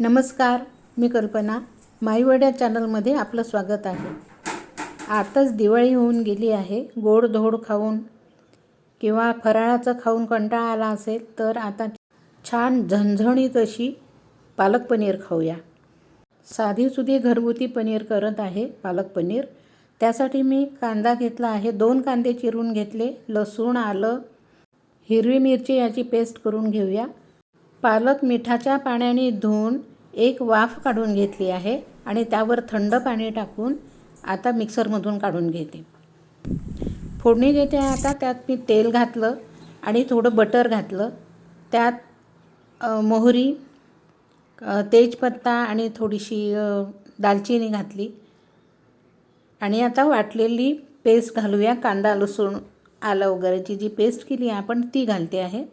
नमस्कार मी कल्पना. माईवड्या चॅनलमध्ये आपलं स्वागत आहे. आताच दिवाळी होऊन गेली आहे गोड धोड खाऊन. किंवा फराळाचं खाऊन कंटाळा आला असेल तर आता छान झणझणीत अशी पालक पनीर खाऊया. साधीसुधी घरगुती पनीर करत आहे पालक पनीर. त्यासाठी मी कांदा घेतला आहे दोन कांदे चिरून घेतले लसूण आलं हिरवी मिरची याची पेस्ट करून घेऊया. पालक मिठाच्या पाण्याने धुवून एक वाफ काढून घेतली आहे आणि त्यावर थंड पाणी टाकून आता मिक्सरमधून काढून घेते. फोडणी देते आता त्यात मी तेल घातलं आणि थोडं बटर घातलं. त्यात मोहरी तेजपत्ता आणि थोडीशी दालचिनी घातली. आणि आता वाटलेली पेस्ट घालूया कांदा लसूण आलं वगैरेची जी पेस्ट केली आहे आपण ती घालते आहे.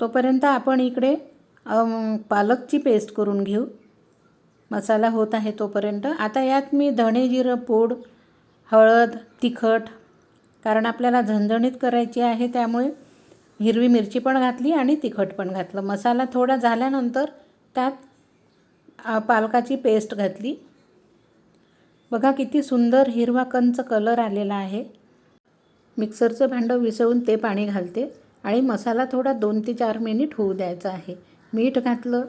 तोपर्यंत आपण इकडे पालकची पेस्ट करून घेऊ. मसाला होत आहे तोपर्यंत. आता यात मी धणे जिरं पूड हळद तिखट कारण आपल्याला झणझणीत करायची आहे त्यामुळे हिरवी मिरची पण घातली आणि तिखट पण घातलं. मसाला थोडा झाल्यानंतर त्यात पालकाची पेस्ट घातली. बघा किती सुंदर हिरवा कंच कलर आलेला आहे. मिक्सरचं भांडं विसळून ते पाणी घालते. आणि मसाला थोडा दोन ते चार मिनिट होऊ द्यायचा आहे. मीठ घातलं.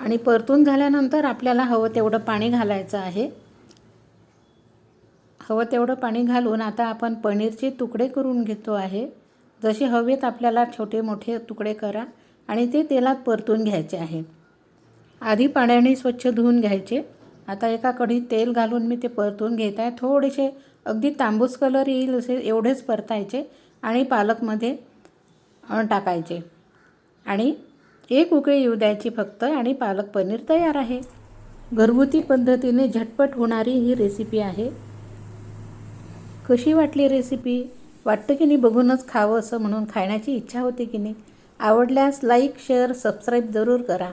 आणि परतून झाल्यानंतर आपल्याला हवं तेवढं पाणी घालायचं आहे. हवं तेवढं पाणी घालून आता आपण पनीरचे तुकडे करून घेतो आहे. जसे हवेत आपल्याला छोटे मोठे तुकडे करा आणि ते तेलात परतून घ्यायचे आहे. आधी पाण्याने स्वच्छ धुवून घ्यायचे. आता एका कढीत तेल घालून मी ते परतून घेत आहे. थोडेसे अगदी तांबूस कलर येईल असे एवढेच परतायचे आणि पालकमध्ये टाकायचे. आणि एक उकळी येऊ द्यायची फक्त आणि पालक पनीर तयार आहे. घरगुती पद्धतीने झटपट होणारी ही रेसिपी आहे. कशी वाटली रेसिपी वाटतं की नाही बघूनच खावं असं म्हणून खाण्याची इच्छा होते की नाही? आवडल्यास लाईक शेअर सबस्क्राईब जरूर करा.